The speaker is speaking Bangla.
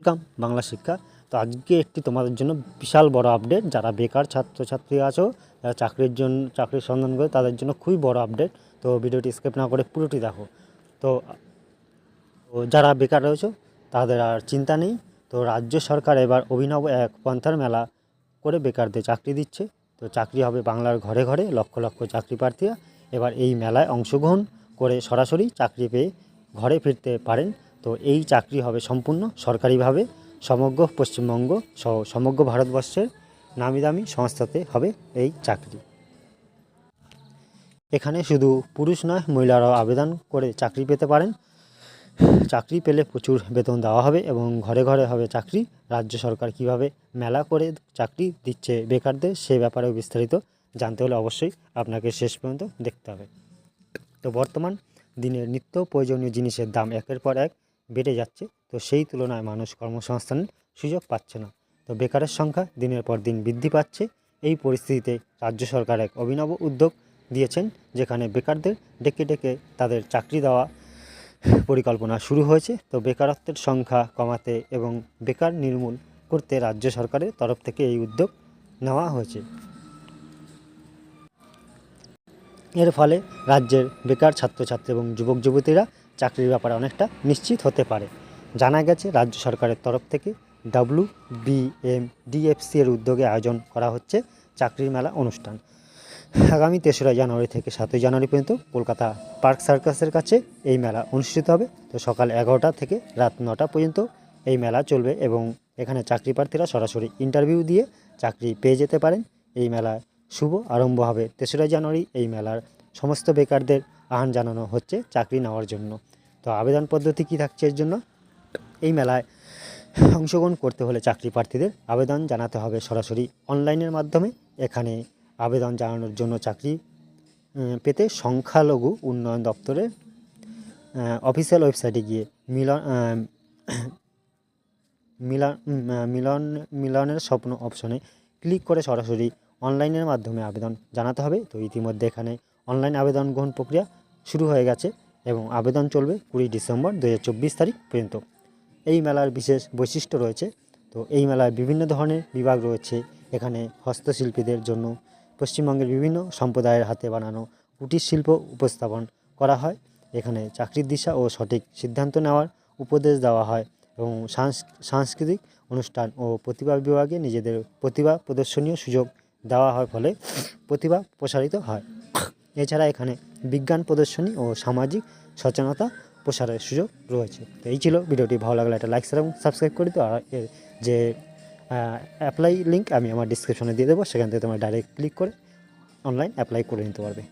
ওয়েলকাম বাংলা শিক্ষা। তো আজকে একটি তোমাদের জন্য বিশাল বড় আপডেট যারা বেকার ছাত্রছাত্রী আছো, যারা চাকরির জন্য চাকরির সন্ধান করে, তাদের জন্য খুবই বড় আপডেট তো ভিডিওটি স্কেপ না করে পুরোটি দেখো। তো তো যারা বেকার রয়েছে, তাদের আর চিন্তা নেই। তো রাজ্য সরকার এবার অভিনব এক পন্থার মেলা করে বেকারদের চাকরি দিচ্ছে। তো চাকরি হবে বাংলার ঘরে ঘরে, লক্ষ লক্ষ চাকরি প্রার্থীরা। এবার এই মেলায় অংশগ্রহণ করে সরাসরি চাকরি পেয়ে ঘরে ফিরতে পারেন তো এই চাকরি হবে সম্পূর্ণ সরকারিভাবে, সমগ্র পশ্চিমবঙ্গ সহ সমগ্র ভারতবর্ষের নামি দামি সংস্থাতে হবে এই চাকরি। এখানে শুধু পুরুষ নয়, মহিলারাও আবেদন করে চাকরি পেতে পারেন। চাকরি পেলে প্রচুর বেতন দেওয়া হবে এবং ঘরে ঘরে হবে চাকরি। রাজ্য সরকার কীভাবে মেলা করে চাকরি দিচ্ছে বেকারদের, সে ব্যাপারেও বিস্তারিত জানতে হলে অবশ্যই আপনাকে শেষ পর্যন্ত দেখতে হবে। তো বর্তমান দিনের নিত্য প্রয়োজনীয় জিনিসের দাম একের পর এক বেড়ে যাচ্ছে, তো সেই তুলনায় মানুষ কর্মসংস্থানের সুযোগ পাচ্ছে না। তো বেকারের সংখ্যা দিনের পর দিন বৃদ্ধি পাচ্ছে। এই পরিস্থিতিতে রাজ্য সরকার এক অভিনব উদ্যোগ দিয়েছেন, যেখানে বেকারদের ডেকে ডেকে তাদের চাকরি দেওয়া পরিকল্পনা শুরু হয়েছে। তো বেকারত্বের সংখ্যা কমাতে এবং বেকার নির্মূল করতে রাজ্য সরকারের তরফ থেকে এই উদ্যোগ নেওয়া হয়েছে। এর ফলে রাজ্যের বেকার ছাত্রছাত্রী এবং যুবক যুবতীরা চাকরির ব্যাপারে অনেকটা নিশ্চিত হতে পারে। জানা গেছে, রাজ্য সরকারের তরফ থেকে ডাব্লু বিএম ডিএফসি এর উদ্যোগে আয়োজন করা হচ্ছে চাকরির মেলা অনুষ্ঠান। আগামী তেসরা জানুয়ারি থেকে সাতই জানুয়ারি পর্যন্ত কলকাতা পার্ক সার্কাসের কাছে এই মেলা অনুষ্ঠিত হবে। তো সকাল এগারোটা থেকে রাত নটা পর্যন্ত এই মেলা চলবে এবং এখানে চাকরি প্রার্থীরা সরাসরি ইন্টারভিউ দিয়ে চাকরি পেয়ে যেতে পারেন। এই মেলায় শুভ আরম্ভ হবে তেসরা জানুয়ারি। এই মেলার সমস্ত বেকারদের আহ্বান জানানো হচ্ছে চাকরি নেওয়ার জন্য। তো আবেদন পদ্ধতি কী থাকছে এর জন্য? এই মেলায় অংশগ্রহণ করতে হলে চাকরি প্রার্থীদের আবেদন জানাতে হবে সরাসরি অনলাইনের মাধ্যমে। এখানে আবেদন জানানোর জন্য চাকরি পেতে সংখ্যালঘু উন্নয়ন দপ্তরের অফিসিয়াল ওয়েবসাইটে গিয়ে মিলন মিলন মিলন, মিলনের স্বপ্ন অপশনে ক্লিক করে সরাসরি অনলাইনের মাধ্যমে আবেদন জানাতে হবে। তো ইতিমধ্যে এখানে অনলাইন আবেদন গ্রহণ প্রক্রিয়া শুরু হয়ে গেছে এবং আবেদন চলবে কুড়ি ডিসেম্বর দু হাজার চব্বিশ তারিখ পর্যন্ত। এই মেলার বিশেষ বৈশিষ্ট্য রয়েছে। তো এই মেলায় বিভিন্ন ধরনের বিভাগ রয়েছে। এখানে হস্তশিল্পীদের জন্য পশ্চিমবঙ্গের বিভিন্ন সম্প্রদায়ের হাতে বানানো কুটির শিল্প উপস্থাপন করা হয়। এখানে চাকরির দিশা ও সঠিক সিদ্ধান্ত নেওয়ার উপদেশ দেওয়া হয় এবং সাংস্কৃতিক অনুষ্ঠান ও প্রতিভা বিভাগে নিজেদের প্রতিভা প্রদর্শনীয় সুযোগ দেওয়া হয় ফলে প্রতিভা প্রসারিত হয়। এছাড়া এখানে বিজ্ঞান প্রদর্শনী ও সামাজিক সচেতনতা প্রসারের সুযোগ রয়েছে। এই ছিল ভিডিওটি। ভালো লাগলে একটা লাইক এবং সাবস্ক্রাইব করে দিও। আর এর যে অ্যাপ্লাই লিঙ্ক আমি আমার ডিসক্রিপশনে দিয়ে দেবো। সেখান থেকে তোমরা ডাইরেক্ট ক্লিক করে অনলাইন অ্যাপ্লাই করে নিতে পারবে।